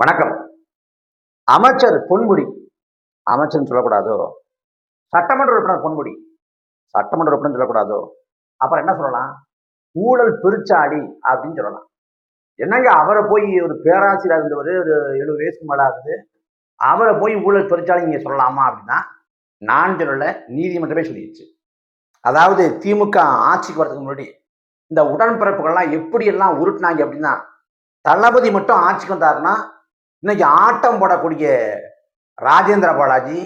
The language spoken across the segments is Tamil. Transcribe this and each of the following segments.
வணக்கம். அமைச்சர் பொன்முடி அமைச்சர்னு சொல்லக்கூடாதோ? சட்டமன்ற உறுப்பினர் பொன்முடி சட்டமன்ற உறுப்பினர் சொல்லக்கூடாதோ? அப்புறம் என்ன சொல்லலாம்? ஊழல் பெருச்சாடி அப்படின்னு சொல்லலாம். என்னங்க அவரை போய் ஒரு பேராசிரியர் இருந்தவர் ஒரு எழுபது வயசுக்கு மேலே ஆகுது. அவரை போய் ஊழல் பெருச்சாடி நீங்கள் சொல்லலாமா அப்படின்னா நான் சொல்லல நீதிமன்றமே சொல்லிடுச்சு. அதாவது திமுக ஆட்சிக்கு வரதுக்கு முன்னாடி இந்த உடன்பிறப்புகள்லாம் எப்படியெல்லாம் உருட்டினாங்க அப்படின்னா தளபதி மட்டும் ஆட்சிக்கு வந்தாருன்னா இன்னைக்கு ஆட்டம் போடக்கூடிய ராஜேந்திர பாலாஜி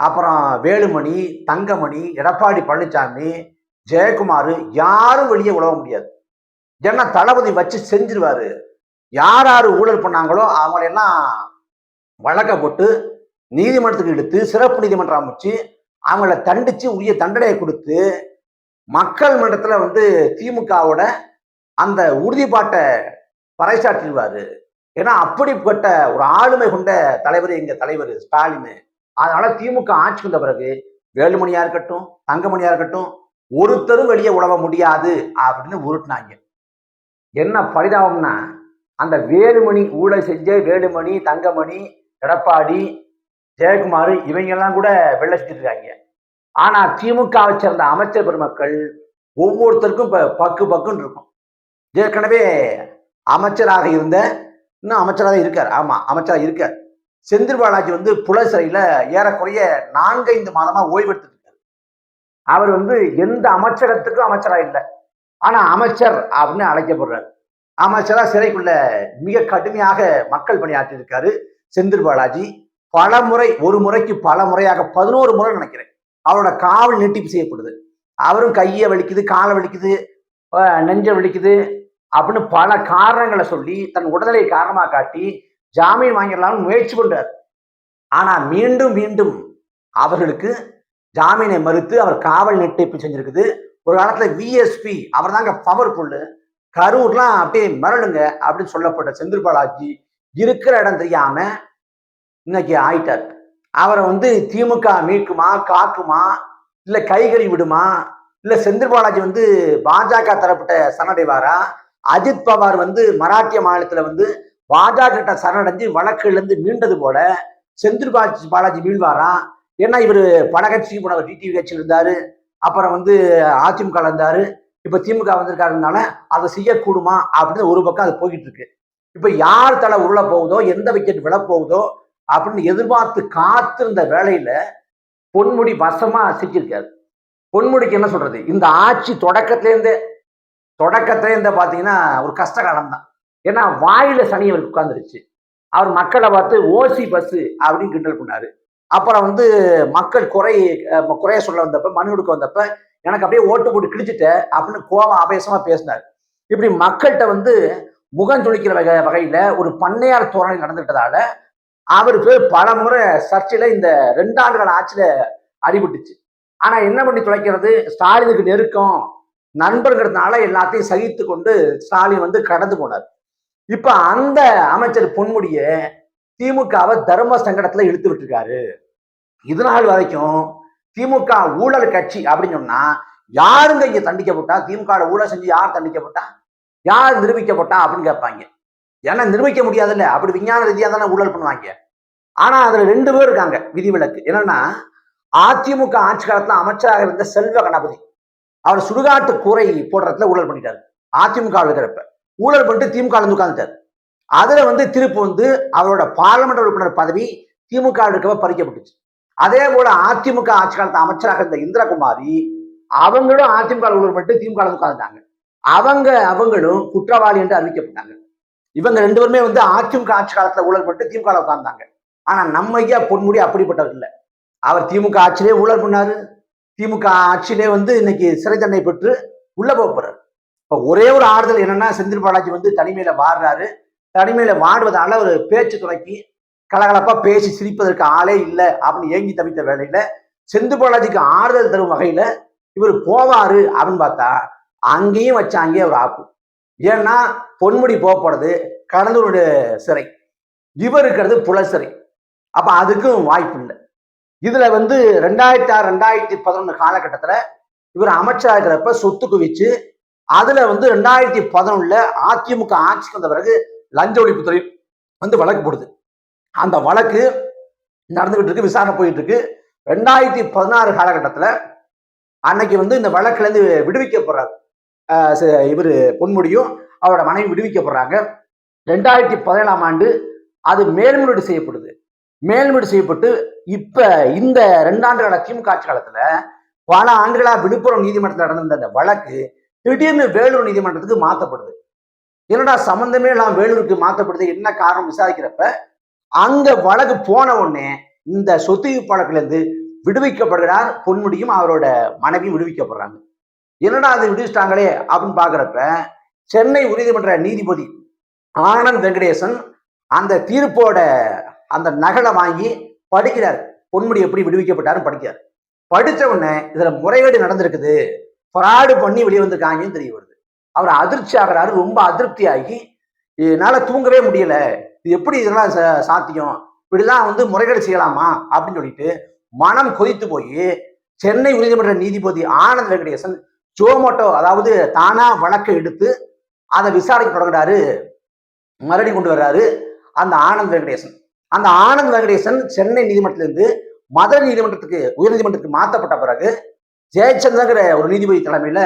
அப்புறம் வேலுமணி தங்கமணி எடப்பாடி பழனிசாமி ஜெயக்குமார் யாரும் வெளியே உழவ முடியாது. ஏன்னா தளபதி வச்சு செஞ்சிருவாரு. யார் யார் ஊழல் பண்ணாங்களோ அவங்களெல்லாம் வழக்க போட்டு நீதிமன்றத்துக்கு எடுத்து சிறப்பு நீதிமன்றம் அமைச்சு அவங்கள தண்டிச்சு உரிய தண்டனையை கொடுத்து மக்கள் மன்றத்தில் வந்து திமுகவோட அந்த உறுதிப்பாட்டை பறைசாற்றிடுவாரு. ஏன்னா அப்படிப்பட்ட ஒரு ஆளுமை கொண்ட தலைவர் எங்க தலைவர் ஸ்டாலின். அதனால திமுக ஆட்சி வந்த பிறகு வேலுமணியா இருக்கட்டும் தங்கமணியா இருக்கட்டும் ஒருத்தரும் வெளியே உழவ முடியாது அப்படின்னு உருட்டினாங்க. என்ன பரிதாபம்னா அந்த வேலுமணி ஊழல் செஞ்ச வேலுமணி தங்கமணி எடப்பாடி ஜெயக்குமார் இவங்கெல்லாம் கூட வெள்ள சுத்திட்டு இருக்காங்க. ஆனா திமுகவை சேர்ந்த அமைச்சர் பெருமக்கள் ஒவ்வொருத்தருக்கும் இப்ப பக்கு பக்குன்னு இருக்கும். ஏற்கனவே அமைச்சராக இருந்த இன்னும் அமைச்சராக இருக்கார். ஆமாம் அமைச்சராக இருக்கார். செந்தில் பாலாஜி வந்து புல சிறையில் ஏறக்குறைய நான்கைந்து மாதமாக ஓய்வெடுத்துட்டு இருக்காரு. அவர் வந்து எந்த அமைச்சகத்துக்கும் அமைச்சராக இல்லை. ஆனால் அமைச்சர் அப்படின்னு அழைக்கப்படுறாரு. அமைச்சராக சிறைக்குள்ள மிக கடுமையாக மக்கள் பணியாற்றியிருக்காரு செந்தில் பாலாஜி. பல முறை ஒரு முறைக்கு பல முறையாக பதினோரு முறை நினைக்கிறேன் அவரோட காவல் நீட்டிப்பு செய்யப்படுது. அவரும் கையை வலிக்குது காலை வலிக்குது நெஞ்சை வலிக்குது அப்படின்னு பல காரணங்களை சொல்லி தன் உடலை காரணமாக காட்டி ஜாமீன் வாங்கிடலாம்னு முயற்சி கொண்டார் ஆனா மீண்டும் மீண்டும் அவர்களுக்கு ஜாமீனை மறுத்து அவர் காவல் நீட்டிப்பு செஞ்சிருக்குது. ஒரு காலத்துல விஎஸ்பி அவர் தாங்க பவர்ஃபுல்லு கரூர்லாம் அப்படியே மரணுங்க அப்படின்னு சொல்லப்பட்ட செந்தில் பாலாஜி இருக்கிற இடம் தெரியாம இன்னைக்கு ஆயிட்டார். அவரை வந்து திமுக மீட்குமா காக்குமா இல்ல கைகறி விடுமா இல்ல செந்தில் பாலாஜி வந்து பாஜக தரப்பட்ட சரணடைவாரா அஜித் பவார் வந்து மராட்டிய மாநிலத்தில் வந்து பாஜக கிட்ட சரணடைஞ்சு வழக்குலேருந்து மீண்டது போல செந்தில் பாலாஜி பாலாஜி மீள்வாரா? ஏன்னா இவர் பல கட்சிக்கு போனவர் டிடிவி கட்சியில் இருந்தார். அப்புறம் வந்து அதிமுக இருந்தார். இப்போ திமுக வந்திருக்காருனால அதை செய்யக்கூடுமா? அப்படின்னு ஒரு பக்கம் அது போய்கிட்டு இருக்கு. இப்போ யார் தலை உள்ள போகுதோ எந்த விக்கெட் விழ போகுதோ அப்படின்னு எதிர்பார்த்து காத்திருந்த வேலையில பொன்முடி வசமா சிக்கியிருக்காரு. பொன்முடிக்கு என்ன சொல்றது? இந்த ஆட்சி தொடக்கத்திலேருந்தே தொடக்கத்திலேருந்தே பார்த்தீங்கன்னா ஒரு கஷ்ட காலம் தான் ஏன்னா வாயில சனி அவருக்கு உட்காந்துருச்சு அவர் மக்களை பார்த்து ஓசி பஸ் அப்படின்னு கிண்டல் பண்ணாரு. அப்புறம் வந்து மக்கள் குறை குறைய சொல்ல வந்தப்ப மனு கொடுக்க வந்தப்ப எனக்கு அப்படியே ஓட்டு போட்டு கிழிச்சிட்ட அப்படின்னு கோபம் ஆவேசமா பேசினார். இப்படி மக்கள்கிட்ட வந்து முகம் துளிக்கிற வகை வகையில ஒரு பண்ணையார் தோரணை நடந்துட்டதால அவருக்கு பல முறை சர்ச்சையில இந்த ரெண்டு ஆண்டுகள் ஆட்சியில அடிபட்டுச்சு. ஆனா என்ன பண்ணி துளைக்கிறது? ஸ்டாலினுக்கு நெருக்கம். நண்பர்கள்னால எல்லாத்தையும் சகித்து கொண்டு ஸ்டாலின் வந்து கடந்து போனார். இப்ப அந்த அமைச்சர் பொன்முடிய திமுகவை தர்ம சங்கடத்துல இழுத்து விட்டுருக்காரு. இது நாள் வரைக்கும் திமுக ஊழல் கட்சி அப்படின்னு சொன்னா யாருங்க இங்க தண்டிக்கப்பட்டா திமுக ஊழல் செஞ்சு யார் தண்டிக்கப்பட்டா யார் நிரூபிக்கப்பட்டா அப்படின்னு கேட்பாங்க. ஏன்னா நிரூபிக்க முடியாதுல்ல. அப்படி விஞ்ஞான ரீதியா தானே ஊழல் பண்ணுவாங்க. ஆனா அதுல ரெண்டு பேர் இருக்காங்க விதிவிலக்கு. என்னன்னா அதிமுக ஆட்சி காலத்துல அமைச்சராக இருந்த செல்வ கணபதி. அவர் சுடுகாட்டு கூரை போடுறதுல ஊழல் பண்ணிட்டாரு. அதிமுக இருக்கிறப்ப ஊழல் பண்ணிட்டு திமுக வந்து அதுல வந்து திருப்பு வந்து அவரோட பார்லமெண்ட் உறுப்பினர் பதவி திமுக இருக்கப்ப பறிக்கப்பட்டுச்சு. அதே போல அதிமுக ஆட்சி காலத்து அமைச்சராக இருந்த இந்திரகுமாரி அவங்களும் அதிமுக ஊழல் பண்ணிட்டு திமுக உட்கார்ந்துட்டாங்க. அவங்க அவங்களும் குற்றவாளி என்று அறிவிக்கப்பட்டாங்க. இவங்க ரெண்டு பேருமே வந்து அதிமுக ஆட்சி காலத்துல ஊழல் பண்ணிட்டு திமுக உட்கார்ந்தாங்க. ஆனா நம்ம ஐயா பொன்முடி அப்படிப்பட்டவர் இல்லை. அவர் திமுக ஆட்சியிலே ஊழல் பண்ணாரு. திமுக ஆட்சியிலே வந்து இன்னைக்கு சிறை தண்டனை பெற்று உள்ள போக போறாரு. இப்ப ஒரே ஒரு ஆறுதல் என்னன்னா செந்தில் பாலாஜி வந்து தனிமையில வாடுறாரு. தனிமையில வாடுவதால ஒரு பேச்சு துணைக்கி கலகலப்பா பேசி சிரிப்பதற்கு ஆளே இல்லை அப்படின்னு ஏங்கி தவித்த வேலையில செந்தில் பாலாஜிக்கு ஆறுதல் தரும் வகையில இவர் போவாரு அப்படின்னு பார்த்தா அங்கேயும் வச்சாங்க ஒரு ஆப்பு. ஏன்னா பொன்முடி போக போறது கடலூருடைய சிறை. இவர் இருக்கிறது புல சிறை அப்ப அதுக்கும் வாய்ப்பு இல்லை. இதுல வந்து ரெண்டாயிரத்தி ஆறு ரெண்டாயிரத்தி பதினொன்று காலகட்டத்தில் இவர் அமைச்சராகிறப்ப சொத்து குவிச்சு அதுல வந்து ரெண்டாயிரத்தி பதினொன்னுல அதிமுக ஆட்சிக்கு வந்த பிறகு லஞ்ச ஒழிப்புத்துறை வந்து வழக்கு போடுது. அந்த வழக்கு நடந்துகிட்டு இருக்கு விசாரணை போயிட்டு இருக்கு. ரெண்டாயிரத்தி பதினாறு காலகட்டத்தில் அன்னைக்கு வந்து இந்த வழக்குலேருந்து விடுவிக்கப்படுறாரு. இவர் பொன்முடியும் அவரோட மனைவி விடுவிக்கப்படுறாங்க. ரெண்டாயிரத்தி பதினேழாம் ஆண்டு அது மேல்முறையீடு செய்யப்படுது. மேல்முறையீடு செய்யப்பட்டு இப்ப இந்த ரெண்டாண்டு கால திமுக ஆட்சி காலத்துல பல ஆண்டுகளா விழுப்புரம் நீதிமன்றத்தில் நடந்திருந்த அந்த வழக்கு திடீர்னு வேலூர் நீதிமன்றத்துக்கு மாத்தப்படுது. என்னடா சம்பந்தமே எல்லாம் வேலூருக்கு மாத்தப்படுது என்ன காரணம் விசாரிக்கிறப்ப அங்க வழக்கு போன உடனே இந்த சொத்து வழக்குல இருந்து விடுவிக்கப்படுகிறார் பொன்முடியும் அவரோட மனைவியும் விடுவிக்கப்படுறாங்க. என்னடா அது விடுவிச்சிட்டாங்களே அப்படின்னு பாக்குறப்ப சென்னை உயர்நீதிமன்ற நீதிபதி ஆனந்த் வெங்கடேசன் அந்த தீர்ப்போட அந்த நகலை வாங்கி படிக்கிறார். பொன்முடி எப்படி விடுவிக்கப்பட்டாருன்னு படிக்கிறார். படிச்ச உடனே இதுல முறைகேடு நடந்திருக்குது. ஃப்ராடு பண்ணி வெளியே வந்திருக்காங்கன்னு தெரிய வருது. அவர் அதிர்ச்சி ஆகிறாரு. ரொம்ப அதிருப்தி ஆகி என்னால தூங்கவே முடியல. இது எப்படி இதெல்லாம் ச- சாத்தியம்? இப்படிலாம் வந்து முறைகேடு செய்யலாமா? அப்படின்னு சொல்லிட்டு மனம் கொதித்து போய் சென்னை உயர்நீதிமன்ற நீதிபதி ஆனந்த் வெங்கடேசன் ஜோமோட்டோ அதாவது தானா வழக்கை எடுத்து அதை விசாரிக்க தொடங்குறாரு. மறுபடி கொண்டு வர்றாரு அந்த ஆனந்த் வெங்கடேசன். அந்த ஆனந்த் வெங்கடேசன் சென்னை நீதிமன்றத்திலிருந்து மதுரை நீதிமன்றத்துக்கு உயர்நீதிமன்றத்துக்கு மாற்றப்பட்ட பிறகு ஜெயச்சந்திரங்கிற ஒரு நீதிபதி தலைமையில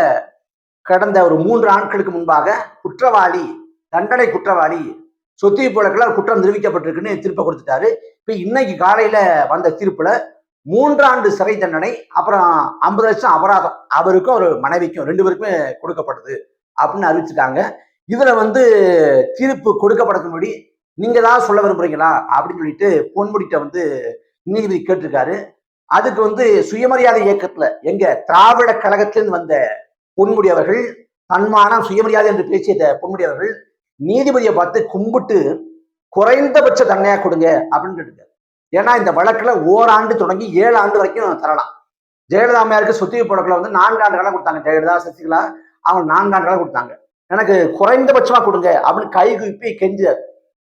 கடந்த ஒரு மூன்று ஆட்களுக்கு முன்பாக குற்றவாளி தண்டனை குற்றவாளி சொத்து வழக்கில் குற்றம் நிரூபிக்கப்பட்டிருக்குன்னு தீர்ப்பை கொடுத்துட்டாரு. இப்போ இன்னைக்கு காலையில வந்த தீர்ப்புல மூன்றாண்டு சிறை தண்டனை அப்புறம் ஐம்பது லட்சம் அபராதம் அவருக்கும் ஒரு மனைவிக்கும் ரெண்டு பேருக்குமே கொடுக்கப்படுது அப்படின்னு அறிவிச்சிட்டாங்க இதுல வந்து தீர்ப்பு கொடுக்கப்படக்கு நீங்க தான் சொல்ல விரும்புறீங்களா? அப்படின்னு சொல்லிட்டு பொன்முடிட்ட வந்து நீதிபதி கேட்டிருக்காரு. அதுக்கு வந்து சுயமரியாதை இயக்கத்துல எங்க திராவிட கழகத்திலிருந்து வந்த பொன்முடி அவர்கள் தன்மானம் சுயமரியாதை என்று பேசிய இந்த பொன்முடி அவர்கள் நீதிபதியை பார்த்து கும்பிட்டு குறைந்தபட்ச தண்டனையா கொடுங்க அப்படின்னு கேட்டுருக்காரு. ஏன்னா இந்த வழக்குல ஓராண்டு தொடங்கி ஏழு ஆண்டு வரைக்கும் தரலாம். ஜெயலலிதா அம்மையாருக்கு சொத்து போடக்குள்ள வந்து நான்கு ஆண்டு காலம் கொடுத்தாங்க. ஜெயலலிதா சசிகலா அவங்க நான்கு ஆண்டு காலம் கொடுத்தாங்க. எனக்கு குறைந்தபட்சமா கொடுங்க அப்படின்னு கை குப்பி கெஞ்சார்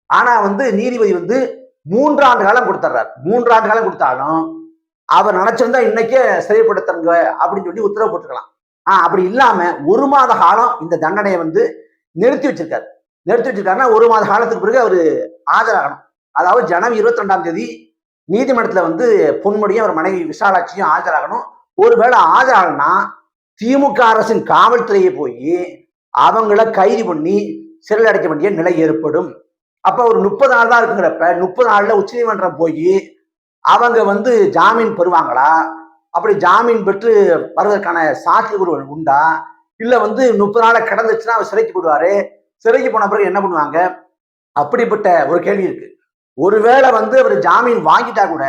ஆனா வந்து நீதிபதி வந்து மூன்றாண்டு காலம் கொடுத்துட்றாரு மூன்றாண்டு காலம் கொடுத்தாலும் அவர் நினைச்சிருந்தா இன்னைக்கே சிறைப்படுத்துங்க அப்படின்னு சொல்லி உத்தரவு போட்டுக்கலாம் ஆஹ் அப்படி இல்லாம ஒரு மாத காலம் இந்த தண்டனையை வந்து நிறுத்தி வச்சிருக்காரு. நிறுத்தி வச்சிருக்காருன்னா ஒரு மாத காலத்துக்கு பிறகு அவர் ஆஜராகணும். அதாவது ஜனவரி இருபத்தி ரெண்டாம் தேதி நீதிமன்றத்துல வந்து பொன்முடியும் அவர் மனைவி விசாலாட்சியும் ஆஜராகணும். ஒருவேளை ஆஜராகனா திமுக அரசின் காவல்துறையை போய் அவங்கள கைது பண்ணி சிறையில் அடைக்க வேண்டிய நிலை ஏற்படும். அப்ப ஒரு முப்பது நாள் தான் இருக்குங்கிறப்ப முப்பது நாள்ல உச்சநீதிமன்றம் போய் அவங்க வந்து ஜாமீன் பெறுவாங்களா? அப்படி ஜாமீன் பெற்று வருவதற்கான சாத்தியக்கூறு உண்டா? இல்ல வந்து முப்பது நாளை கிடந்துச்சுன்னா அவர் சிறைக்கு போடுவாரு சிறைக்கு போன பிறகு என்ன பண்ணுவாங்க? அப்படிப்பட்ட ஒரு கேள்வி இருக்கு. ஒருவேளை வந்து அவர் ஜாமீன் வாங்கிட்டா கூட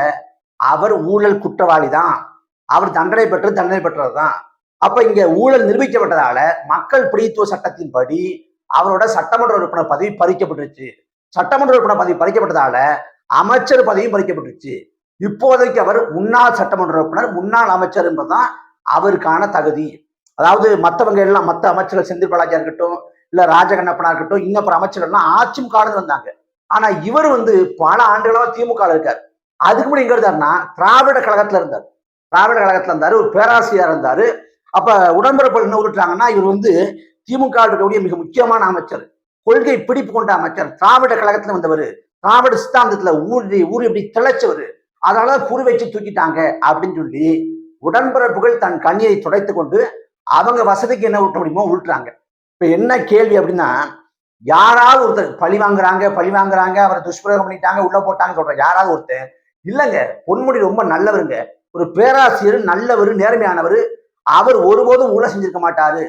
அவர் ஊழல் குற்றவாளி தான். அவர் தண்டனை பெற்று தண்டனை பெற்றவர் தான் அப்ப இங்க ஊழல் நிரூபிக்கப்பட்டதால மக்கள் பிடித்துவ சட்டத்தின்படி அவரோட சட்டமன்ற உறுப்பினர் பதவி பறிக்கப்பட்டுருச்சு. சட்டமன்ற உறுப்பினர் பதவி பறிக்கப்பட்டதால அமைச்சர் பதவியும் பறிக்கப்பட்டுருச்சு. இப்போதைக்கு அவர் முன்னாள் சட்டமன்ற உறுப்பினர் முன்னாள் அமைச்சர் என்பதுதான் அவருக்கான தகுதி. அதாவது மற்றவங்க எல்லாம் மற்ற அமைச்சர்கள் செந்தில் பாலாஜியா இருக்கட்டும் இல்ல ராஜகண்ணப்பனா இருக்கட்டும் இன்னும் அமைச்சர்கள்லாம் ஆட்சியும் காலந்து வந்தாங்க ஆனா இவர் வந்து பல ஆண்டுகளாக திமுக இருக்கார். அதுக்கு முன்னாடி எங்க இருந்தாருன்னா திராவிட கழகத்துல இருந்தார். திராவிட கழகத்துல இருந்தாரு ஒரு பேராசிரியர் இருந்தாரு. அப்ப உடன்பிறப்புகள் என்ன உருட்டுறாங்கன்னா இவர் வந்து திமுக இருக்கக்கூடிய மிக முக்கியமான அமைச்சர். கொள்கை பிடிப்பு கொண்ட அமைச்சர் திராவிட கழகத்துல வந்தவர் திராவிட சித்தாந்தத்துல ஊறி ஊறி இப்படி திளைச்சவர். அதனால குறி வச்சு தூக்கிட்டாங்க அப்படின்னு சொல்லி உடன்பிறப்புகள் தன் கண்ணீரை துடைத்து கொண்டு அவங்க வசதிக்கு என்ன ஊட்ட முடியுமோ உருட்டுறாங்க இப்ப என்ன கேள்வி அப்படின்னா யாராவது ஒருத்தர் பழி வாங்குறாங்க பழி வாங்குறாங்க அவரை துஷ்பிரயோகம் பண்ணிட்டாங்க உள்ள போட்டாங்க சொல்ற யாராவது ஒருத்தர் இல்லைங்க பொன்முடி ரொம்ப நல்லவருங்க. ஒரு பேராசிரியர் நல்லவர் நேர்மையானவர் அவர் ஒருபோதும் ஊழல் செஞ்சிருக்க மாட்டாரு.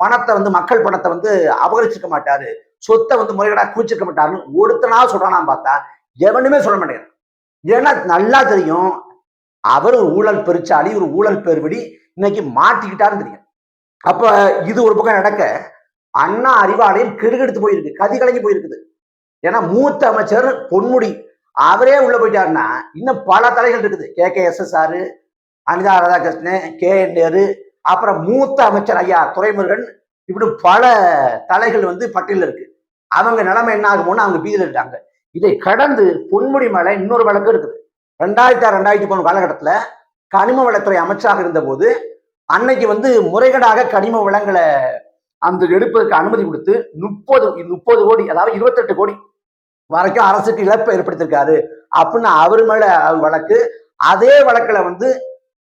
பணத்தை வந்து மக்கள் பணத்தை வந்து அபகரிச்சிருக்க மாட்டாரு. சொத்தை வந்து முறைகேடா குவிச்சிருக்க மாட்டாருன்னு ஒருத்தனாவது சொல்றானா பார்த்தா எவனுமே சொல்ல மாட்டேங்கிறான். ஏன்னா நல்லா தெரியும் அவர் ஒரு ஊழல் பெருச்சாளி ஒரு ஊழல் பெருவிடி இன்னைக்கு மாட்டிக்கிட்டாருன்னு தெரியும். அப்ப இது ஒரு பக்கம் நடக்க அண்ணா அறிவாலயம் கெடுகெடுத்து போயிருக்கு கதி கலங்கி போயிருக்குது. ஏன்னா மூத்த அமைச்சர் பொன்முடி அவரே உள்ள போயிட்டாருன்னா இன்னும் பல தலைகள் இருக்குது. K. K. S. S. R Anitha Radhakrishnan K. N. Nehru அப்புறம் மூத்த அமைச்சர் ஐயா துறைமுருகன் இப்படி பல தலைகள் வந்து பட்டியலில் இருக்கு. அவங்க நிலைமை என்ன ஆகுமோன்னு அவங்க பீதியில் இருக்காங்க. இதை கடந்து பொன்முடி மேல இன்னொரு வழக்கு இருக்குது. ரெண்டாயிரத்தி ஆறு ரெண்டாயிரத்தி மூணு காலகட்டத்தில் கனிம வளத்துறை அமைச்சராக இருந்தபோது அன்னைக்கு வந்து முறைகேடாக கனிம வளங்களை அந்த எடுப்பதற்கு அனுமதி கொடுத்து முப்பது முப்பது கோடி அதாவது இருபத்தெட்டு கோடி வரைக்கும் அரசுக்கு இழப்பை ஏற்படுத்தியிருக்காரு அப்படின்னு அவர் மேல வழக்கு. அதே வழக்கில் வந்து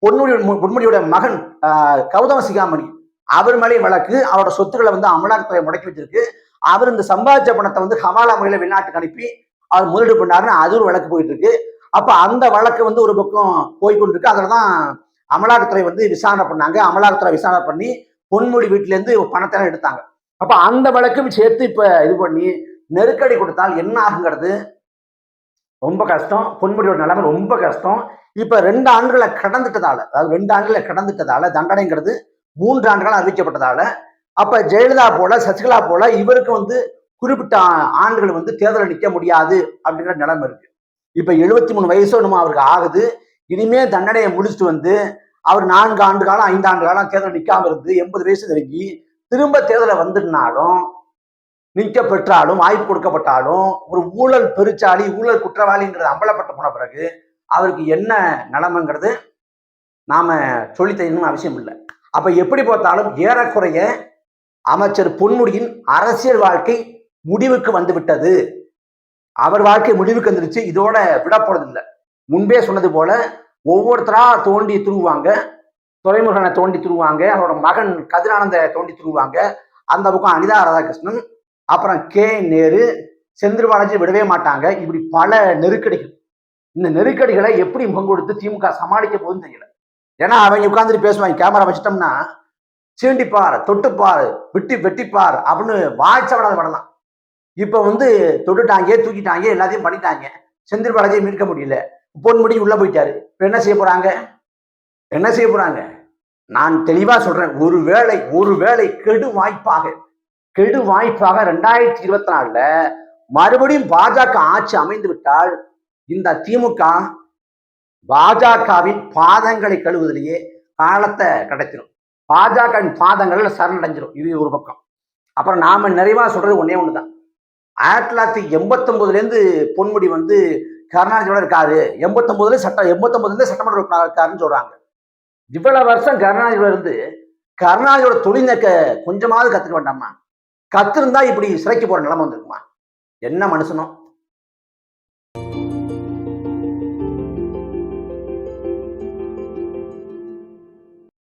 பொன்முடி பொன்முடியோட மகன் கௌதம சிகாமணி அவர் மேலேயும் வழக்கு. அவரோட சொத்துக்களை வந்து அமலாக்கத்துறை முடக்கி வச்சிருக்கு. அவர் இந்த சம்பாதிச்ச பணத்தை வந்து ஹவாலா முறையில வெளிநாட்டுக்கு அனுப்பி அவர் முதலீடு பண்ணாருன்னு அது ஒரு வழக்கு போயிட்டு இருக்கு அப்ப அந்த வழக்கு வந்து ஒரு பக்கம் போய்கொண்டிருக்கு. அதில் தான் அமலாக்கத்துறை வந்து விசாரணை பண்ணாங்க. அமலாக்கத்துறை விசாரணை பண்ணி பொன்முடி வீட்டுல இருந்து பணத்தை எல்லாம் எடுத்தாங்க. அப்ப அந்த வழக்கும் சேர்த்து இப்ப இது பண்ணி நெருக்கடி கொடுத்தால் என்ன ஆகுங்கிறது ரொம்ப கஷ்டம். பொன்முடியோட நிலைமை ரொம்ப கஷ்டம். இப்ப ரெண்டு ஆண்டுகளை கடந்துட்டதால அதாவது ரெண்டு ஆண்டுகளை கடந்துட்டதால தண்டனைங்கிறது மூன்று ஆண்டுகள் அறிவிக்கப்பட்டதால அப்ப ஜெயலலிதா போல சசிகலா போல இவருக்கு வந்து குறிப்பிட்ட ஆண்டுகள் வந்து தேர்தலில் நிற்க முடியாது அப்படிங்கிற நிலைமை இருக்கு. இப்ப எழுபத்தி மூணு வயசோ நம்ம அவருக்கு ஆகுது. இனிமே தண்டனையை முடிச்சுட்டு வந்து அவர் நான்கு ஆண்டு காலம் ஐந்து ஆண்டு காலம் தேர்தல் நிற்காம இருந்து எண்பது வயசு நெருங்கி திரும்ப தேர்தலை வந்துனாலும் நிற்க பெற்றாலும் வாய்ப்பு கொடுக்கப்பட்டாலும் ஒரு ஊழல் பெருச்சாளி ஊழல் குற்றவாளிங்கிறது அம்பலப்பட்டு போன பிறகு அவருக்கு என்ன நிலைமைங்கிறது நாம சொல்லி தெரியணும்னு அவசியம் இல்லை. அப்ப எப்படி பார்த்தாலும் ஏறக்குறைய அமைச்சர் பொன்முடியின் அரசியல் வாழ்க்கை முடிவுக்கு வந்து விட்டது அவர் வாழ்க்கை முடிவுக்கு வந்துருச்சு. இதோட விட போறதில்லை. முன்பே சொன்னது போல ஒவ்வொருத்தரா தோண்டி துருவாங்க துறைமுகனை தோண்டி துருவாங்க அவரோட மகன் கதிரானந்த தோண்டி துருவாங்க அந்த பக்கம் அனிதா ராதாகிருஷ்ணன் அப்புறம் கே நேரு செந்தில் பாலாஜி விடவே மாட்டாங்க. இப்படி பல நெருக்கடிகள். இந்த நெருக்கடிகளை எப்படி முகம் கொடுத்து திமுக சமாளிக்க போகுதுன்னு தெரியல. ஏன்னா அவங்க உட்காந்துட்டு பேசுவாங்க. கேமரா வச்சிட்டோம்னா சீண்டிப்பார் தொட்டுப்பார் வெட்டி வெட்டிப்பார் அப்படின்னு வாய்ச்சவடாத பண்ணலாம் இப்போ வந்து தொட்டுட்டாங்க தூக்கிட்டாங்க எல்லாத்தையும் பண்ணிட்டாங்க. செந்தில் பாலாஜியை மீட்க முடியல. பொன்முடி உள்ளே போயிட்டாரு. இப்போ என்ன செய்ய போகிறாங்க என்ன செய்ய போகிறாங்க நான் தெளிவாக சொல்கிறேன் ஒரு வேளை ஒரு வேளை கெடு வாய்ப்பாக கெடு வாய்ப்பாக ரெண்டாயிரத்தி இருபத்தி நாலுல மறுபடியும் பாஜக ஆட்சி அமைந்து விட்டால் இந்த திமுக பாஜகவின் பாதங்களை கழுவுவதிலேயே காலத்தை கிடைச்சிடும் பாஜக பாதங்களில் சரணடைஞ்சிடும் இது ஒரு பக்கம். அப்புறம் நாம நிறைவா சொல்றது ஒன்னே ஒண்ணுதான். ஆயிரத்தி தொள்ளாயிரத்தி எண்பத்தொன்பதுல இருந்து பொன்முடி வந்து கருணாநிதியோட இருக்காரு. எண்பத்தொன்பதுல சட்டம் எண்பத்தொன்பதுல சட்டமன்ற இருக்காருன்னு சொல்றாங்க. இவ்வளவு வருஷம் கருணாநிதியோட இருந்து கருணாநிதியோட தொழில்நக்க கொஞ்சமாவது கத்துக்க வேண்டாமா? கத்திருந்தா இப்படி சிறைக்கு போற நிலைமை வந்திருக்குமா? என்ன மனுஷனும்